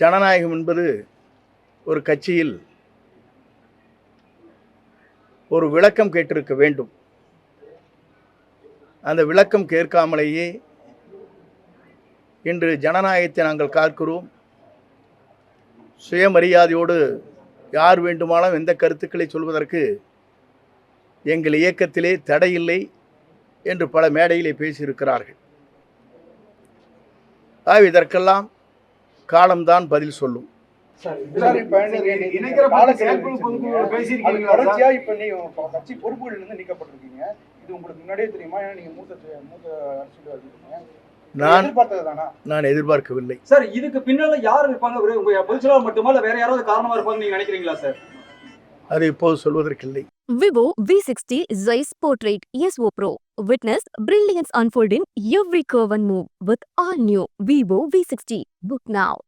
ஜனநாயகம் என்பது ஒரு கட்சியில் ஒரு விளக்கம் கேட்டிருக்க வேண்டும். அந்த விளக்கம் கேட்காமலேயே இன்று ஜனநாயகத்தை நாங்கள் காக்கிறோம். சுயமரியாதையோடு யார் வேண்டுமானாலும் எந்த கருத்துக்களை சொல்வதற்கு எங்கள் இயக்கத்திலே தடையில்லை என்று பல மேடையிலே பேசியிருக்கிறார்கள். இதற்கெல்லாம் காலம்தான் பதில் சொல்லும். தொடர்ச்சியா? இப்ப நீங்க ப- கட்சி பொறுப்புகள் இருந்து நீக்கப்பட்டிருக்கீங்க. இது உங்களுக்கு முன்னாடியே தெரியுமா? ஏன்னா நீங்க மூத்த சு- மூத்த அரசியல்வாதி இருக்கீங்க. நான் எதிர்பார்த்தது தானா? நான் எதிர்பார்க்கவில்லை. சார் இதுக்கு பின்னால யார் இருப்பாங்க? ஒரு உங்க பொதுச்செயலாளர் மட்டுமா? இல்ல வேற யாராவது காரணமா இருப்பாங்க நீங்க நினைக்கிறீங்களா சார்? அது இப்போது சொல்வதற்கில்லை. Vivo V60 Zeiss Portrait ESO Pro. Witness brilliance unfold in every curve and move with all new Vivo V60. Book now.